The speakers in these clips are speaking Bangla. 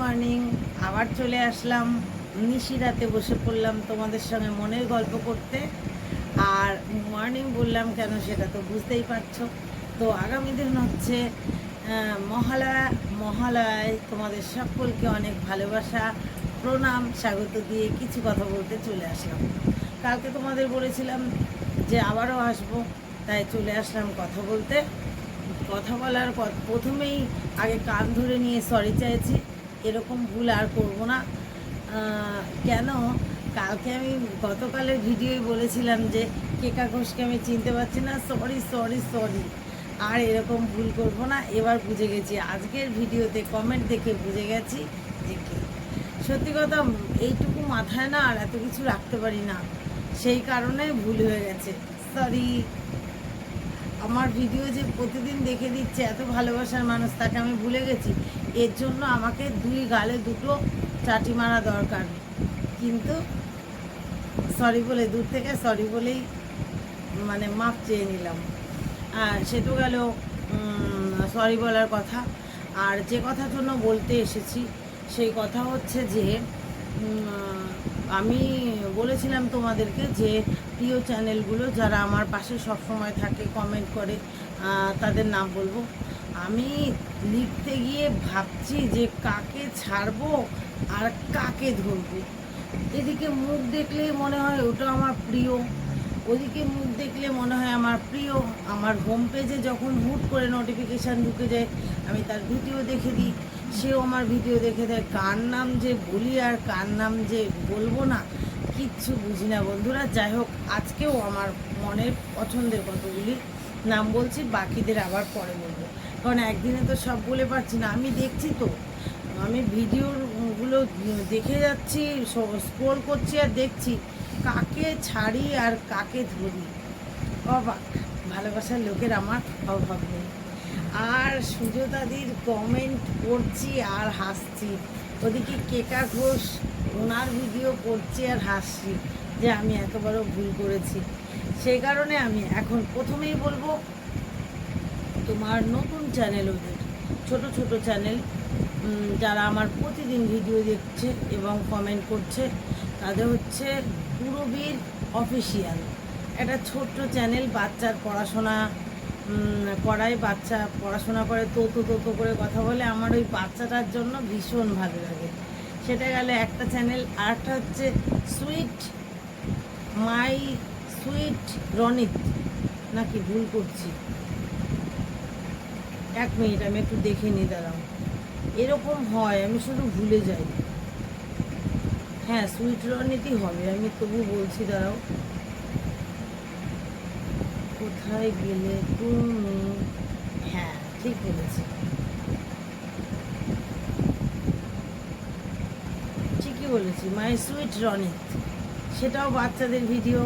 মর্নিং আবার চলে আসলাম। নিশিরাতে বসে পড়লাম তোমাদের সঙ্গে মনের গল্প করতে। আর মর্নিং বললাম কেন সেটা তো বুঝতেই পারছ। তো আগামী দিন হচ্ছে মহালয়া মহালয়ায় তোমাদের সকলকে অনেক ভালোবাসা, প্রণাম, স্বাগত দিয়ে কিছু কথা বলতে চলে আসলাম। কালকে তোমাদের বলেছিলাম যে আবারও আসব, তাই চলে আসলাম কথা বলতে। কথা বলার পর প্রথমেই আগে কান ধরে নিয়ে সরি চাইছি। এরকম ভুল আর করব না। কেন? কালকে আমি গতকালের ভিডিওই বলেছিলাম যে কেকা ঘোষকে আমি চিনতে পারছি না। সরি সরি সরি আর এরকম ভুল করব না। এবার বুঝে গেছি। আজকের ভিডিওতে কমেন্ট দেখে বুঝে গেছি যে কে। সত্যি কথা, এইটুকু মাথায় না আর এত কিছু রাখতে পারি না। সেই কারণে ভুল হয়ে গেছে। সরি আমার ভিডিও যে প্রতিদিন দেখে দিচ্ছে, এত ভালোবাসার মানুষ, তাকে আমি ভুলে গেছি। এর জন্য আমাকে দুই গালে দুটো চাটি মারা দরকার। কিন্তু সরি বলে, দূর থেকে সরি বলেই মানে মাপ চেয়ে নিলাম। আর সে তো গেল সরি বলার কথা। আর যে কথার জন্য বলতে এসেছি, সেই কথা হচ্ছে যে আমি বলেছিলাম তোমাদেরকে যে, প্রিয় চ্যানেলগুলো যারা আমার পাশে সবসময় থাকে কমেন্ট করে তাদের নাম বলব। আমি লিখতে গিয়ে ভাবছি যে কাকে ছাড়বো আর কাকে ধরবো। এদিকে মুখ দেখলেই মনে হয় ওটা আমার প্রিয়, ওদিকে মুখ দেখলে মনে হয় আমার প্রিয়। আমার হোম পেজে যখন হুট করে নোটিফিকেশান ঢুকে যায়, আমি তার ভিডিও দেখে দিই। সেও আমার ভিডিও দেখে দেয়। কার নাম যে বলি আর কার নাম যে বলব না, কিচ্ছু বুঝি না বন্ধুরা। যাই হোক, আজকেও আমার মনের পছন্দের কতগুলি নাম বলছি, বাকিদের আবার পরে বলব। কারণ একদিনে তো সব বলে পারছি না। আমি দেখছি তো। আমি ভিডিওগুলো দেখে যাচ্ছি স্ক্রোল করছি আর দেখছি কাকে ছাড়ি আর কাকে ধরি। অবাক। ভালোবাসার লোকের আমার অভাব নেই। আর সুজতাদির কমেন্ট করছি আর হাসছি। ওদিকে কেকা ঘোষ ওনার ভিডিও করছি আর হাসছি যে আমি এত বড় ভুল করেছি। সেই কারণে আমি এখন প্রথমেই বলব তোমার নতুন চ্যানেল ওদের, ছোট ছোট চ্যানেল যারা আমার প্রতিদিন ভিডিও দেখছে এবং কমেন্ট করছে, তাদের হচ্ছে পুরবীর অফিসিয়াল একটা ছোট্ট চ্যানেল বাচ্চার পড়াশোনা করায় বাচ্চা, পড়াশোনা করে তো তো তো তো করে কথা বলে, আমার ওই বাচ্চাটার জন্য ভীষণ ভালো লাগে। সেটা গেল একটা চ্যানেল আর হচ্ছে সুইট মাই সুইট রনিত, নাকি ভুল করছি। এক মিনিট, আমি একটু দেখে নিই, দাঁড়াও। এরকম হয়, আমি শুধু ভুলে যাই। হ্যাঁ সুইট রনিতই হবে, আমি তবু বলছি, দাঁড়াও। কোথায় গেলে তুমি? হ্যাঁ ঠিক বলেছি। ঠিকই বলেছি মাই সুইট রনিত সেটাও বাচ্চাদের ভিডিও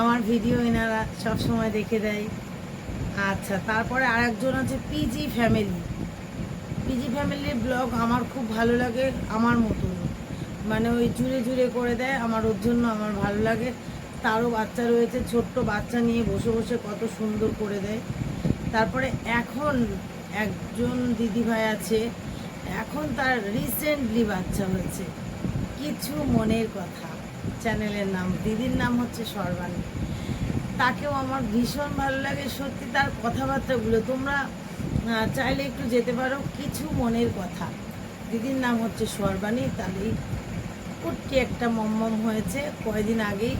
আমার ভিডিও এনারা সব সময় দেখে দেয়। আচ্ছা তারপরে আরেকজন আছে পিজি ফ্যামিলি পিজি ফ্যামিলির ব্লগ আমার খুব ভালো লাগে, আমার মতন মানে ওই জুড়ে জুড়ে করে দেয়, আমার ওর জন্য আমার ভালো লাগে। তারও বাচ্চা রয়েছে, ছোট্ট বাচ্চা নিয়ে বসে বসে কত সুন্দর করে দেয়। তারপরে এখন একজন দিদিভাই আছে, এখন তার রিসেন্টলি বাচ্চা হয়েছে। কিছু মনের কথা। চ্যানেলের নাম, দিদির নাম হচ্ছে সর্বাণী। তাকেও আমার ভীষণ ভালো লাগে। সত্যি তার কথাবার্তাগুলো। তোমরা চাইলে একটু যেতে পারো। কিছু মনের কথা। দিদির নাম হচ্ছে সর্বাণী তারই কুট্টি একটা মম্মম হয়েছে কয়দিন আগেই।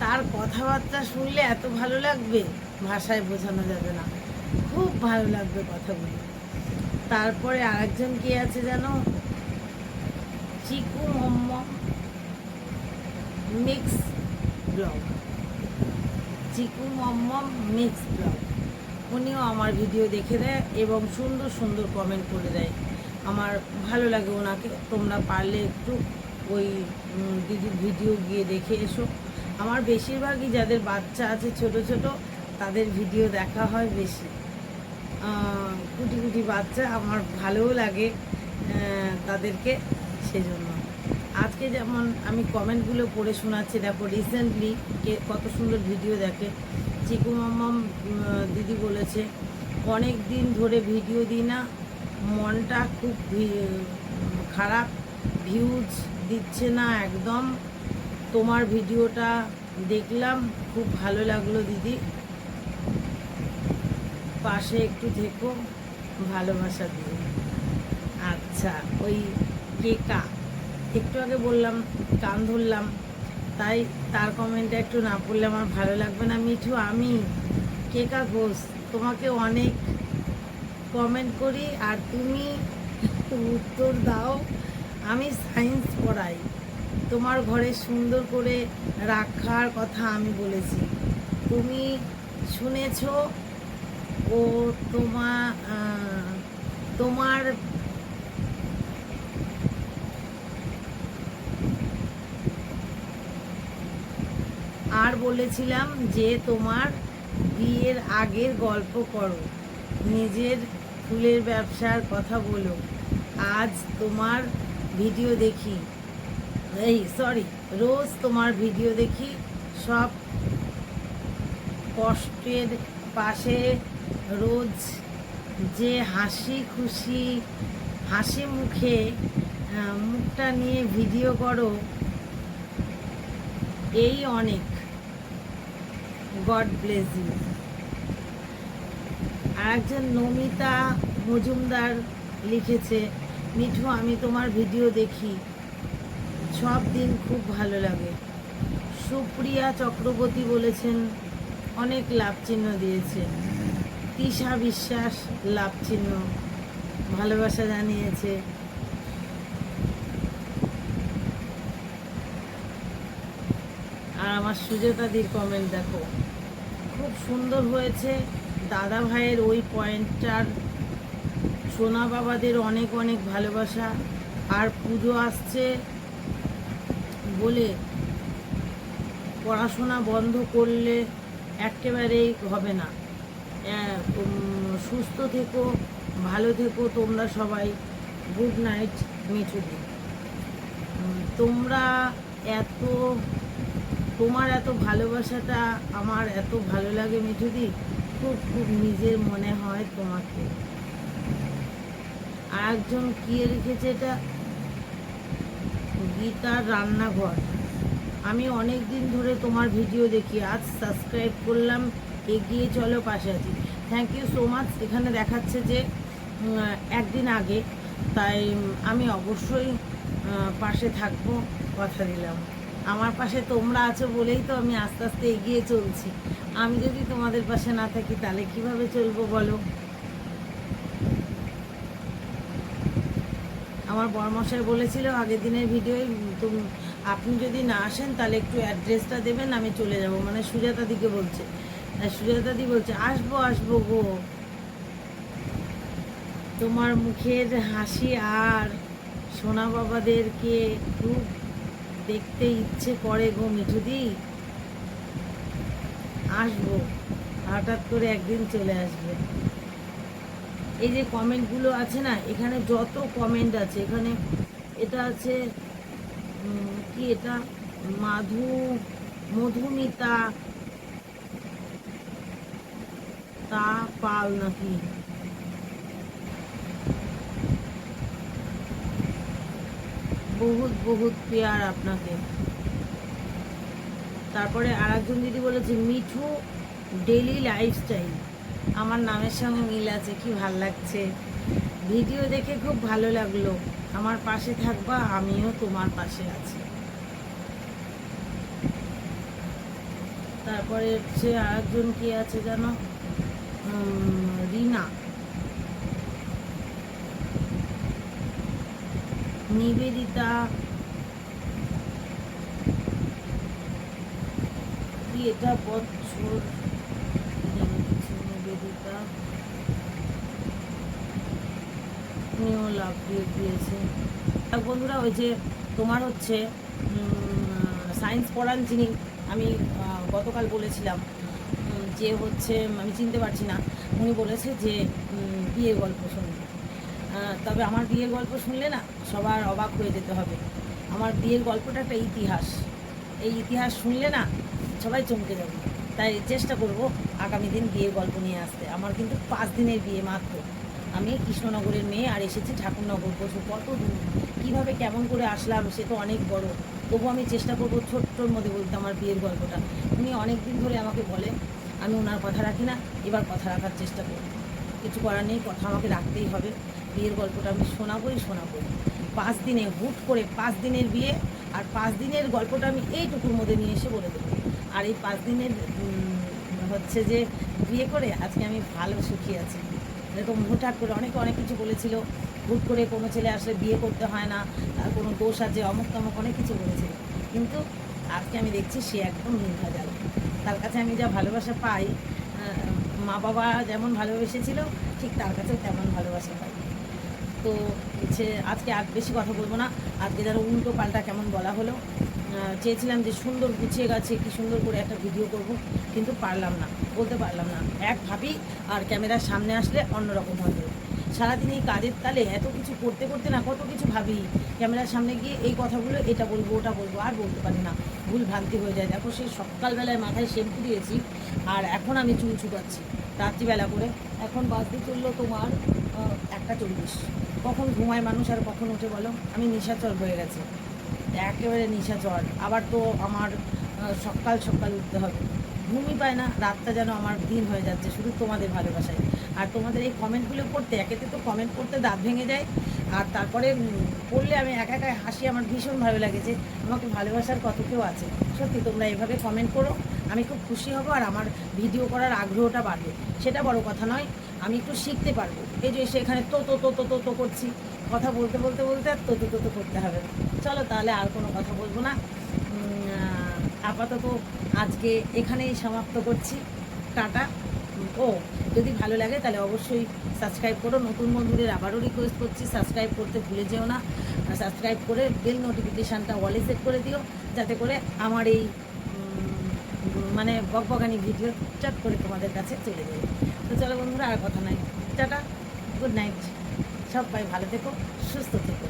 তার কথাবার্তা শুনলে এত ভালো লাগবে, ভাষায় বোঝানো যাবে না। খুব ভালো লাগবে কথাগুলো। তারপরে আরেকজন কে আছে জানো? Chiku মম্মম mix blog. Chiku মম্মম mix blog. উনিও আমার ভিডিও দেখে দেয় এবং সুন্দর সুন্দর কমেন্ট করে দেয়। আমার ভালো লাগে ওনাকে, তোমরা পারলে একটু ওই দিদির ভিডিও গিয়ে দেখে এসো। আমার বেশিরভাগই যাদের বাচ্চা আছে, ছোট ছোট, তাদের ভিডিও দেখা হয় বেশি। কুটি কুটি বাচ্চা আমার ভালোও লাগে তাদেরকে সেজন্য। আজকে যেমন আমি কমেন্টগুলো পড়ে শোনাচ্ছি, দেখো রিসেন্টলি কে কত সুন্দর ভিডিও দেখে। চিকু মাম্মাম দিদি বলেছে, অনেক দিন ধরে ভিডিও দিই না, মনটা খুব খারাপ ভিউজ দিচ্ছে না একদম। তোমার ভিডিওটা দেখলাম, খুব ভালো লাগল দিদি। পাশে একটু থেকো, ভালোবাসা দিয়ে আচ্ছা ওই কেকা। একটু আগে বললাম কান ধরলাম। তাই তার কমেন্টটা একটু না পড়লে আমার ভালো লাগবে না। মিঠু, আমি কেকা ঘোষ তোমাকে অনেক কমেন্ট করি আর তুমি উত্তর দাও। আমি সায়েন্স পড়াই। তোমার ঘরে সুন্দর করে রাখার কথা আমি বলেছি। তুমি শুনেছ ও তোমা তোমার আর বলেছিলাম যে তোমার বিয়ের আগের গল্প করো, নিজের ফুলের ব্যবসার কথা বলো। আজ তোমার ভিডিও দেখি। এই সরি রোজ তোমার ভিডিও দেখি, সব কষ্টের পাশে রোজ যে হাসি খুশি, হাসি মুখে মুখটা নিয়ে ভিডিও করো, এই অনেক। গড ব্লেস ইউ আর একজন নমিতা মজুমদার লিখেছে, মিঠু, আমি তোমার ভিডিও দেখি। সব দিন খুব ভালো লাগে। সুপ্রিয়া চক্রবর্তী বলেছেন, অনেক লাভ চিহ্ন দিয়েছে। তিশা বিশ্বাস লাভ চিহ্ন ভালোবাসা জানিয়েছে। আর আমার সুজাতাদির কমেন্ট দেখো। খুব সুন্দর হয়েছে। দাদা ভাইয়ের ওই পয়েন্টটার সোনা বাবাদের অনেক অনেক ভালোবাসা। আর পুজো আসছে বলে পড়াশোনা বন্ধ করলে একেবারেই হবে না। উম, সুস্থ থেকো ভালো থেকো তোমরা সবাই। গুড নাইট উম, তোমরা এত তোমার এত ভালোবাসাটা আমার এত ভালো লাগে মিঠুদি, খুব খুব নিজের মনে হয় তোমাকে। আর একজন কি লিখেছে এটা? গীতার রান্নাঘর। আমি অনেক দিন ধরে তোমার ভিডিও দেখি, আজ সাবস্ক্রাইব করলাম, এগিয়ে চলো পাশে আছি। থ্যাংক ইউ সো মাচ এখানে দেখাচ্ছে যে একদিন আগে, তাই আমি অবশ্যই পাশে থাকব, কথা দিলাম। আমার পাশে তোমরা আছো বলেই তো আমি আস্তে আস্তে এগিয়ে চলছি। আমি যদি তোমাদের পাশে না থাকি, তাহলে কীভাবে চলবো বলো? আমার বরমশাই বলেছিল আগের দিনের ভিডিওয়, তুমি, আপনি যদি না আসেন, তাহলে একটু অ্যাড্রেসটা দেবেন, আমি চলে যাব। মানে সুজাতাদিকে বলছে। আর সুজাতা বলছে, আসব আসব গো। তোমার মুখের হাসি আর সোনা বাবাদেরকে খুব দেখতে ইচ্ছে করে গো মিঠুদি। আসব, হঠাৎ করে একদিন চলে আসবে। এই যে কমেন্টগুলো আছে না, এখানে যত কমেন্ট আছে, এখানে এটা আছে কি এটা? মাধু, মধুমিতা, তা পাল নাকি? বহুত বহুত পেয়ার আপনাকে। তারপরে আর একজন দিদি বলেছে, মিঠু ডেলি লাইফস্টাইল আমার নামের সঙ্গে মিল আছে, কি ভালো লাগছে। ভিডিও দেখে খুব ভালো লাগল। আমার পাশে থাকবা, আমিও তোমার পাশে আছি। তারপরে হচ্ছে আর একজন কি আছে জানো? রিনা। নিবেদিতা। এটা বছর? নিবেদিতা। উনিও লাভ দিয়ে দিয়েছে। বন্ধুরা, ওই যে তোমার হচ্ছে সায়েন্স পড়ান যিনি, আমি গতকাল বলেছিলাম যে হচ্ছে, আমি চিনতে পারছি না, উনি বলেছে যে বিয়ের গল্প শুনবে তবে আমার বিয়ের গল্প শুনলে না সবার অবাক হয়ে যেতে হবে। আমার বিয়ের গল্পটা একটা ইতিহাস। এই ইতিহাস শুনলে না সবাই চমকে যাবে। তাই চেষ্টা করব আগামী দিন বিয়ের গল্প নিয়ে আসতে। আমার কিন্তু পাঁচ দিনের বিয়ে মাত্র। আমি কৃষ্ণনগরের মেয়ে আর এসেছি ঠাকুরনগর। বসু, কত দূর? কীভাবে কেমন করে আসলাম সে তো অনেক বড়। তবু আমি চেষ্টা করব ছোট্টর মধ্যে বলতে আমার বিয়ের গল্পটা। উনি অনেক দিন ধরে আমাকে বলে, আমি ওনার কথা রাখি না, এবার কথা রাখার চেষ্টা করি কিছু করার নেই, কথা আমাকে রাখতেই হবে। বিয়ের গল্পটা আমি শোনাবোই শোনাবোই। পাঁচ দিনে, হুট করে পাঁচ দিনের বিয়ে আর পাঁচ দিনের গল্পটা আমি এইটুকুর মধ্যে নিয়ে এসে বলে দেবো। আর এই পাঁচ দিনের হচ্ছে যে বিয়ে করে আজকে আমি ভালো সুখী আছি। এরকম হুটহাট করে অনেকে অনেক কিছু বলেছিল। হুট করে কোনো ছেলে আসলে বিয়ে করতে হয় না, তার কোনো দোষ আছে, অমুক তমুক অনেক কিছু বলেছিল। কিন্তু আজকে আমি দেখছি সে একদম নির্ভেজাল। তার কাছে আমি যা ভালোবাসা পাই মা বাবা যেমন ভালোবেসেছিল, ঠিক তার কাছেও তেমন ভালোবাসা পাই। তো হচ্ছে আজকে আর বেশি কথা বলব না। আজকে যেন উল্টো পাল্টা কেমন বলা হলো। চেয়েছিলাম যে সুন্দর গুছিয়ে গেছে কি সুন্দর করে একটা ভিডিও করব, কিন্তু পারলাম না, বলতে পারলাম না। এক ভাবি আর ক্যামেরার সামনে আসলে অন্যরকম হবে। সারাদিন এই কাজের তালে এত কিছু করতে করতে না কত কিছু ভাবি। ক্যামেরার সামনে গিয়ে এই কথাগুলো, এটা বলব, ওটা বলব, আর বলতে পারি না। ভুল ভ্রান্তি হয়ে যায়। দেখো সেই সকালবেলায় মাথায় শ্যাম্পু দিয়েছি, আর এখন আমি চুল ছুটাচ্ছি রাত্রিবেলা করে। এখন বাজতে চলল তোমার একটা চল্লিশ। কখন ঘুমায় মানুষ আর কখন উঠে বলো? আমি নিশাচর হয়ে গেছে। একেবারে নিশাচর। আবার তো আমার সকাল সকাল উঠতে হবে। ঘুমই পায় না, রাতটা যেন আমার দিন হয়ে যাচ্ছে, শুধু তোমাদের ভালোবাসায় আর তোমাদের এই কমেন্টগুলো পড়তে একেতে তো কমেন্ট করতে দাঁত ভেঙে যায়। আর তারপরে পড়লে আমি একা একা হাসি, আমার ভীষণ ভালো লাগে যে আমাকে ভালোবাসার কত কেউ আছে। সত্যি, তোমরা এভাবে কমেন্ট করো, আমি খুব খুশি হব আর আমার ভিডিও করার আগ্রহটা বাড়বে। সেটা বড় কথা নয়, আমি একটু শিখতে পারব। এই যে সেখানে তো তো তো তো তো তো করছি। কথা বলতে বলতে বলতে আর তো তো তো করতে হবে। চলো তাহলে আর কোনো কথা বলব না। আপাতত আজকে এখানেই সমাপ্ত করছি। টাটা। ও, যদি ভালো লাগে তাহলে অবশ্যই সাবস্ক্রাইব করো। নতুন বন্ধুদের আবারও রিকোয়েস্ট করছি, সাবস্ক্রাইব করতে ভুলে যেও না। সাবস্ক্রাইব করে বেল নোটিফিকেশানটা ওয়ালে সেট করে দিও, যাতে করে আমার এই মানে বকবগানি ভিডিও চট করে তোমাদের কাছে চলে যাবে তো চলো বন্ধুরা, আর কথা নাই। টাটা। Good night. সবাই ভালো থেকো সুস্থ থেকো।